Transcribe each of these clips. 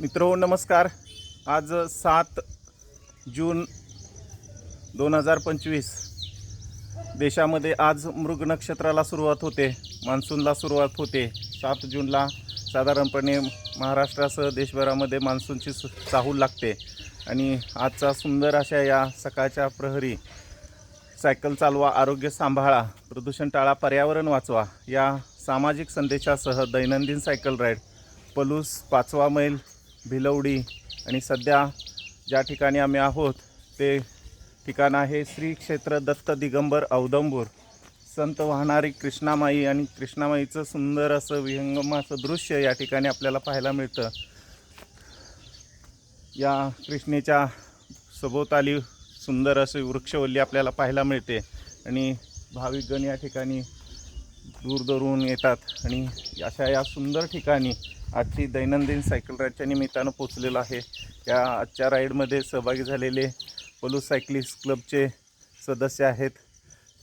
मित्रो नमस्कार. आज सात जून दोन हजार पंचवीस. देशामध्ये आज मृग नक्षत्राला सुरुवात होते. मान्सूनला सुरुवात होते. सात जूनला साधारणपणे महाराष्ट्रासह देशभरामध्ये मान्सूनची सु- चाहूल लागते. आणि आजचा सुंदर अशा या सकाळच्या प्रहरी सायकल चालवा आरोग्य सांभाळा प्रदूषण टाळा पर्यावरण वाचवा या सामाजिक संदेशासह दैनंदिन सायकल राईड पलूस पाचवा मैल भिलवडी आणि सध्या ज्या ठिकाणी आम्ही आहोत ते ठिकाण आहे श्री क्षेत्र दत्त दिगंबर औदंबूर. संत वाहणारी कृष्णामाई आणि कृष्णामाईचं सुंदर असं विहंगमाचं दृश्य या ठिकाणी आपल्याला पाहायला मिळतं. या कृष्णेच्या सभोवताली सुंदर अशी वृक्षवल्ली आपल्याला पाहायला मिळते. आणि भाविकगण या ठिकाणी दूरदूरून येतात. आणि अशा या सुंदर ठिकाणी आजची दैनंदिन सायकल राईडच्या निमित्तानं पोचलेलो आहे. या आजच्या राईडमध्ये सहभागी झालेले पलू सायक्लिस्ट क्लबचे सदस्य आहेत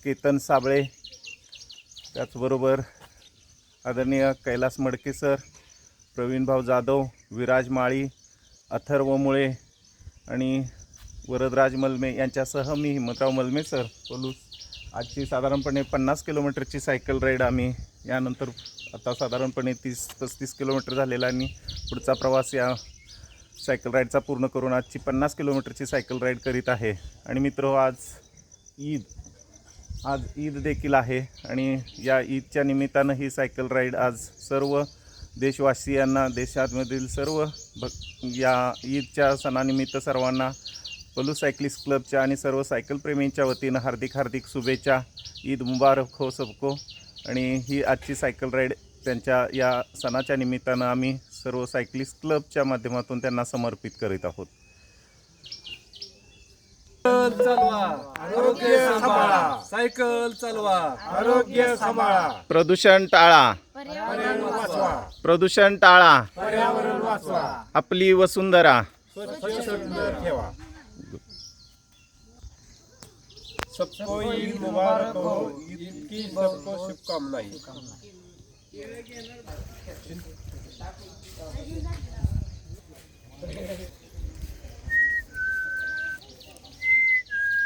केतन साबळे त्याचबरोबर आदरणीय कैलास मडके सर प्रवीणभाऊ जाधव विराज माळी अथर्व मुळे आणि वरदराज मलमे यांच्यासह मी हिमतराव मलमे सर पलूस. आजची साधारणपणे पन्नास किलोमीटरची सायकल राईड आम्ही यानंतर आता साधारणपणे तीस पस्तीस किलोमीटर झालेला आणि पुढचा प्रवास या सायकल राईडचा पूर्ण करून आजची पन्नास किलोमीटरची सायकल राईड करीत आहे. आणि मित्र हो, आज ईद आज ईद देखील आहे आणि या ईदच्या निमित्तानं ही सायकल राईड आज सर्व देशवासियांना देशामधील सर्व भक या ईदच्या सणानिमित्त सर्वांना पलू सायकलिस्ट क्लबच्या आणि सर्व सायकल प्रेमींच्या वतीनं हार्दिक हार्दिक शुभेच्छा. ईद मुबारक हो सबको. आणि ही आजची सायकल राईड त्यांच्या या सणाच्या निमित्तानं आम्ही सर्व सायकलिस्ट क्लबच्या माध्यमातून त्यांना समर्पित करीत आहोत. सायकल चालवा आरोग्य सांभाळा. सायकल चालवा. आरोग्य सांभाळा. प्रदूषण टाळा. पर्यावरण वाचवा. प्रदूषण टाळा. पर्यावरण वाचवा. आपली वसुंधरा स्वच्छ सुंदर ठेवा. सबको ईद मुबारक हो। ईद की सबको शुभकामनाएं।